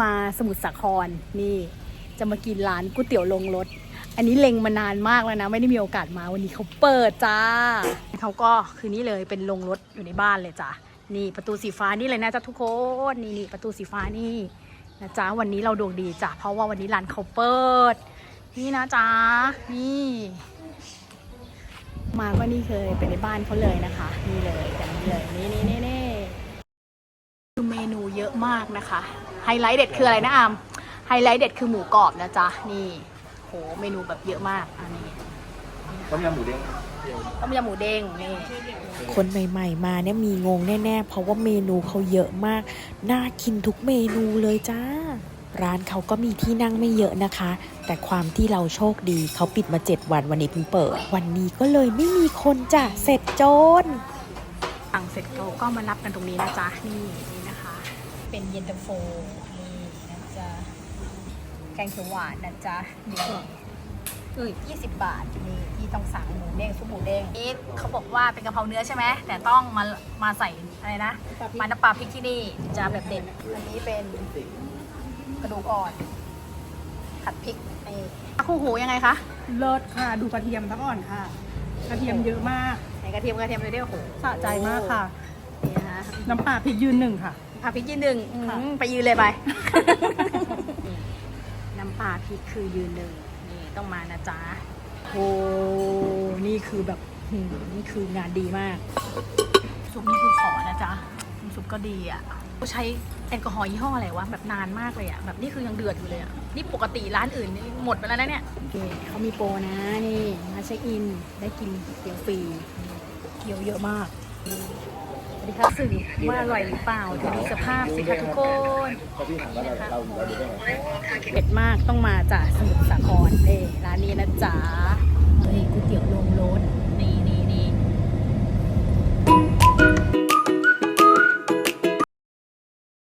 มาสมุทรสาครนี่ จะมากินร้านก๋วยเตี๋ยวลงรถ อันนี้เล็งมานานมากแล้วนะ ไม่ได้มีโอกาสมาวันนี้เขาเปิดจ้าเขาก็คือนี่เลยเป็นลงรถอยู่ในบ้านเลยจ้ะนี่ประตูสีฟ้านี่เลยนะจ๊ะทุกคนนี่นี่ประตูสีฟ้านี่นะจ๊ะวันนี้เราดวงดีจ้ะเพราะว่าวันนี้ร้านเขาเปิด นี่นะจ๊ะนี่ มาก็นี่เคยเป็นในบ้านเขาเลยนะคะ นี่เลย คือเมนูเยอะมากนะคะ ไฮไลท์เด็ดคืออะไรนะอามไฮไลท์เด็ดคือหมูกรอบนะจ๊ะ นี่ โห เมนูแบบเยอะมาก อันนี้ต้มยำหมูเด้งต้มยำหมูเด้งนี่ คนใหม่ ๆ มาเนี่ยมีงงแน่ ๆ เพราะว่าเมนูเขาเยอะมาก น่ากินทุกเมนูเลยจ้า ร้านเขาก็มีที่นั่งไม่เยอะนะคะ แต่ความที่เราโชคดีเขาปิดมา7วันวันนี้เพิ่งเปิด วันนี้ก็เลยไม่มีคนจ้ะ เสร็จโจนสั่งเสร็จเราก็มารับกันตรงนี้นะจ๊ะ นี่นี่นะคะ เป็นเย็นตาโฟนี่นะจ๊ะแกงเขียวหวานนะจ๊ะนี่เอ้ยยี่สิบบาทนี่ที่ต้องสั่งหมูเด้งซุปหมูเด้งนี่เขาบอกว่าเป็นกะเพราเนื้อใช่ไหมแต่ต้องมามาใส่อะไรนะมาน้ำปลาพริกที่นี่จะแบบเด็ดอันนี้เป็นกระดูกอ่อนผัดพริกนี่คู่หูยังไงคะเลิศค่ะดูกระเทียมทั้งอ่อนค่ะ กระเทียมเยอะมากไหนกระเทียมกระเทียมเลยเด้อโอ้โหสะใจมากค่ะนี่นะคะน้ำปลาพริกยืนหนึ่งค่ะ พาพริกยืนหนึ่งอืมค่ะไปยืนเลยไป น้ำปลาพริกคือยืนหนึ่งนี่ต้องมานะจ๊ะโอ้นี่คือแบบหืมนี่คืองานดีมาก ซุปนี่คือขอนะจ๊ะน้ำซุปก็ดีอะเขาใช้แอลกอฮอล์ยี่ห้ออะไรวะแบบนานมากเลยอะแบบนี่คือยังเดือดอยู่เลยอะนี่ปกติร้านอื่นนี่หมดไปแล้วนะเนี่ย โอเคเขามีโปรนะนี่ มาเช็คอิน ได้กินเตี๋ยวฟรีเกี๊ยวเยอะมากสวัส ดีคะสื่อว่าอร่อยหรือเปล่าเดี๋ยวดูสภาพสิคะทุกคนพอพี่ถามว่าเผ็ดมากต้องมาจากสมุทรสาครเอ้ร้านนี้นะจ๊ะ